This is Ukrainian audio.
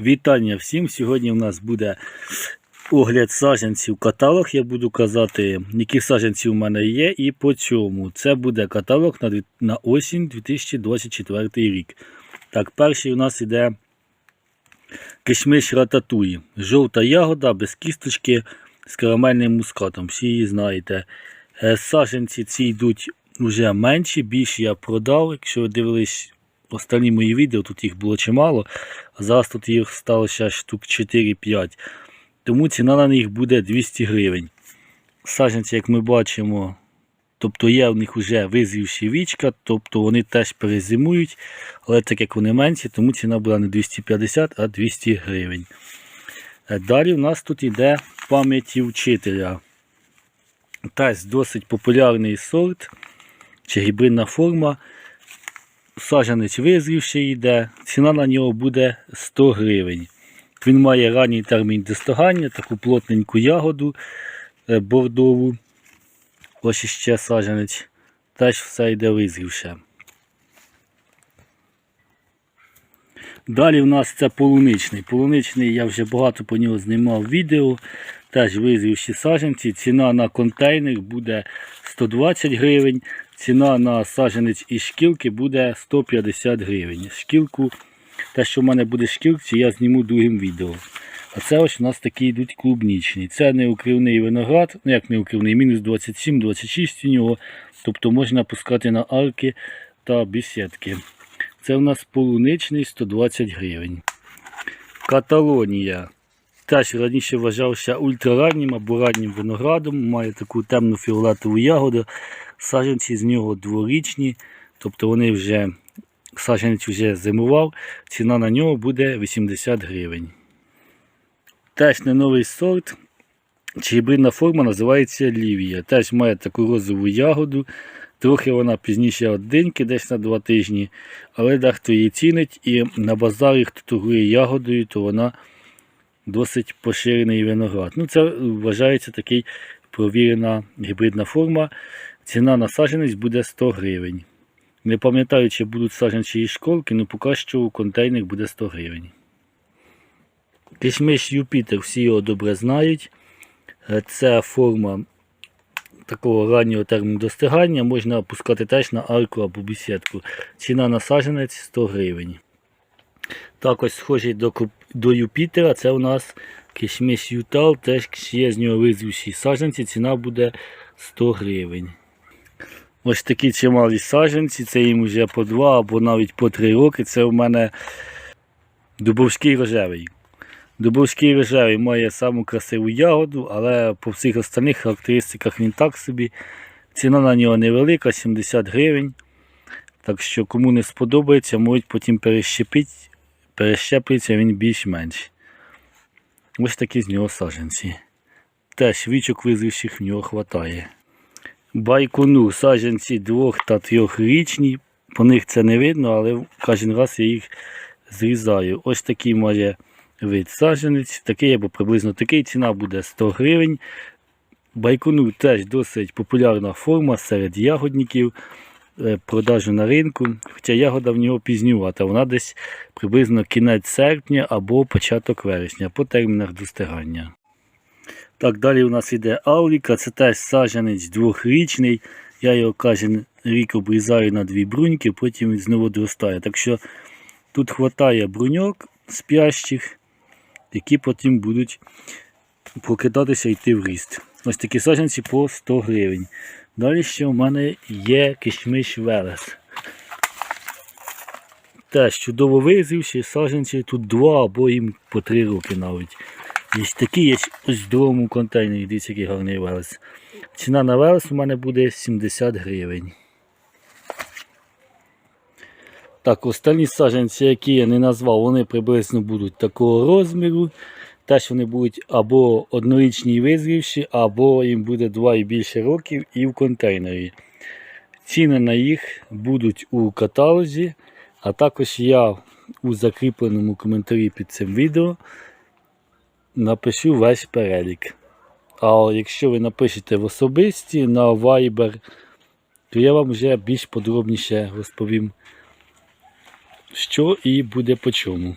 Вітання всім! Сьогодні у нас буде огляд саджанців каталог. Я буду казати, які саджанці у мене є і по чому. Це буде каталог на, на осінь 2024 рік. Так, перший у нас іде кишмиш рататуї. Жовта ягода без кісточки з карамельним мускатом. Всі її знаєте. Е, Саджанці ці йдуть вже менші, більше я продав. Якщо ви дивились останні мої відео, тут їх було чимало. А зараз тут їх стало ще штук 4-5. Тому ціна на них буде 200 гривень. Саджанці, як ми бачимо, тобто є в них вже визрівші вічка, тобто вони теж перезимують, але так як вони менші, тому ціна буде не 250, а 200 гривень. Е, Далі в нас тут йде пам'яті вчителя. Теж досить популярний сорт чи гібридна форма. Саджанець визрівший йде, ціна на нього буде 100 гривень. Він має ранній термін достигання, таку плотненьку ягоду е, бордову. Ось іще саджанець. Теж все йде визрівше. Далі в нас це полуничний. Полуничний я вже багато по нього знімав відео. Теж визрівші саджанці. Ціна на контейнер буде 120 гривень. Ціна на саджанець із шкілки буде 150 гривень. Шкілку, те, що в мене буде шкілці, я зніму другим відео. А це ось у нас такі йдуть клубнічні. Це не укривний виноград, ну як не укривний, мінус 27-26 у нього. Тобто можна пускати на арки та бесідки. Це у нас полуничний 120 гривень. Каталонія. Теж раніше вважався ультрараннім або раннім виноградом. Має таку темну фіолетову ягоду. Саджанці з нього дворічні, тобто вони вже саджанець вже зимував. Ціна на нього буде 80 гривень. Теж не новий сорт. Чи гібридна форма називається Лівія. Теж має таку розову ягоду. Трохи вона пізніше від диньки, десь на 2 тижні, але дехто її цінить і на базарі, хто торгує ягодою, то вона досить поширений виноград. Ну, це вважається такий провірена гібридна форма. Ціна на саджанець буде 100 гривень. Не пам'ятаю, чи будуть саджанці із школки, але поки що у контейнер буде 100 гривень. Кишмиш Юпітер, всі його добре знають. Е, Це форма такого раннього терміну достигання. Можна опускати теж на арку або бесідку. Ціна на саджанець 100 гривень. Також схожий до, до Юпітера, це у нас кишмиш Ютал, теж є з нього визвівші саджанці, ціна буде 100 гривень. Ось такі чималі саджанці, це їм вже по 2 або навіть по 3 роки. Це у мене дубовський рожевий. Дубовський рожевий має саму красиву ягоду, але по всіх остальних характеристиках він так собі. Ціна на нього невелика, 70 гривень. Так що кому не сподобається, можуть потім перещепити, перещеплюється він більш-менш. Ось такі з нього саджанці. Теж вічок визрівших в нього вистачає. Байконур саджанці двох та трьохрічні. По них це не видно, але кожен раз я їх зрізаю. Ось такий має вид саджанець, такий або приблизно такий. Ціна буде 100 гривень. Байконур теж досить популярна форма серед ягодників. Е, Продажу на ринку, хоча ягода в нього пізнювата, вона десь приблизно кінець серпня або початок вересня по термінах достигання. Так, далі у нас йде Ауліка, це теж саджанець двохрічний. Я його кожен рік обрізаю на дві бруньки, потім він знову доростає. Так що тут вистачає бруньок спящих, які потім будуть прокидатися і йти в ріст. Ось такі саджанці по 100 гривень. Далі ще у мене є кишмиш Велес. Теж чудово визрівші саджанці, тут два або їм по три роки навіть. Є такі, є ось в другому контейнері, дивіться, який гарний велес. Ціна на велес у мене буде 70 гривень. Так, останні саджанці, які я не назвав, вони приблизно будуть такого розміру. Теж вони будуть або однорічні і визрівші, або їм буде 2 і більше років і в контейнері. Ціни на їх будуть у каталозі, а також я у закріпленому коментарі під цим відео напишу весь перелік. А якщо ви напишете в особисті на Viber, то я вам вже більш подробніше розповім, що і буде по чому.